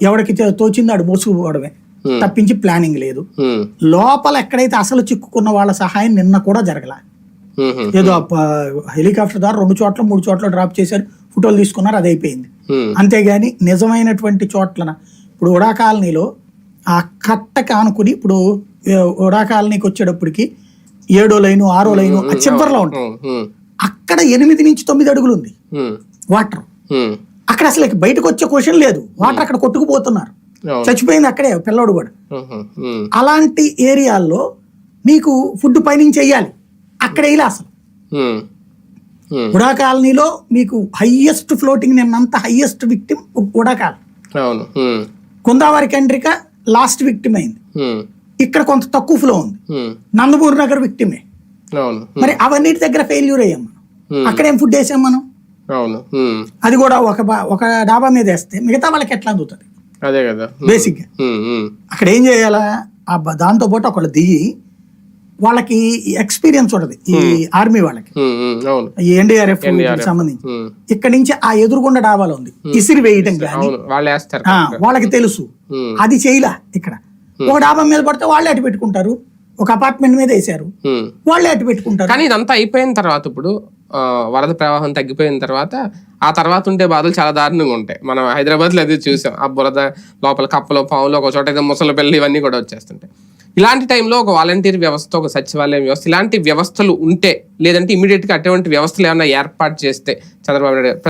ఎవరికి తో- తోచిందో ఆడు మోసుకుపోవడమే తప్పించి ప్లానింగ్ లేదు. లోపల ఎక్కడైతే అసలు చిక్కుకున్న వాళ్ళ సహాయం నిన్న కూడా జరగల. ఏదో హెలికాప్టర్ ద్వారా రెండు చోట్ల మూడు చోట్ల డ్రాప్ చేశారు ఫోటోలు తీసుకున్నారు అది అయిపోయింది. అంతేగాని నిజమైనటువంటి చోట్లన ఇప్పుడు ఉడా కాలనీలో ఆ కట్టకి ఆనుకుని ఇప్పుడు ఉడా కాలనీకి వచ్చేటప్పటికి ఏడో లైను ఆరో లైను ఆ చివరిలో ఉమ్, అక్కడ ఎనిమిది నుంచి తొమ్మిది అడుగులు ఉంది. వాటర్. అక్కడ అసలు బయటకు వచ్చే క్వశ్చన్ లేదు. వాటర్ అక్కడ కొట్టుకుపోతున్నారు. చచ్చిపోయింది అక్కడే పిల్లోడు కూడా. అలాంటి ఏరియాల్లో మీకు ఫుడ్ పైనుంచి చెయ్యాలి అక్కడ వేయాలి అసలు. ఉడా కాలనీలో మీకు highest floating నిన్నంత highest victim Uda colony. Kundavari Kandrika last victim అయింది. ఇక్కడ కొంత తక్కువ ఫ్లో ఉంది. నందమూరి నగర్ విక్టిమే మరి అవన్నిటి దగ్గర ఫెయిల్యూర్ అయ్యాం మనం? Hmm. అక్కడేం ఫుడ్ వేసాం మనం? అవును. అది కూడా ఒక ఒక డాబా మీద వేస్తే మిగతా వాళ్ళకి ఎట్లా అందుతుంది? అదే కదా. బేసిక్గా ఉమ్, ఉమ్, అక్కడ ఏం చేయాలా? ఆ దాంతో పాటు ఒకళ్ళు దిగి వాళ్ళకి ఎక్స్పీరియన్స్ ఉంటుంది. ఈ ఆర్మీ వాళ్ళకి. ఈ ఎన్డీఆర్ఎఫ్. సంబంధించి. ఇక్కడ నుంచి ఆ ఎదురుగుండ డాబాలో ఉంది. ఇసిరి వేయటం కానీ వాళ్ళకి తెలుసు. అది చేయలా ఇక్కడ. ఒక డాబా మీద పడితే వాళ్ళే అటు పెట్టుకుంటారు. ఒక అపార్ట్మెంట్ మీద వేసారు. వాళ్ళే అటు పెట్టుకుంటారు. కానీ ఇదంతా అయిపోయిన తర్వాత ఇప్పుడు వరద ప్రవాహం తగ్గిపోయిన తర్వాత ఆ తర్వాత ఉండే బాధలు చాలా దారుణంగా ఉంటాయి. మనం హైదరాబాద్లో అది చూసాం. ఆ బురద లోపల కప్పలు పావులు ఒక చోట అయితే ముసలి పిల్లలు ఇవన్నీ కూడా వచ్చేస్తుంటాయి. ఇలాంటి టైంలో ఒక వాలంటీర్ వ్యవస్థ ఒక సచివాలయం వ్యవస్థ ఇలాంటి వ్యవస్థలు ఉంటే లేదంటే ఇమీడియట్గా అటువంటి వ్యవస్థలు ఏమైనా ఏర్పాటు చేస్తే చంద్రబాబు నాయుడు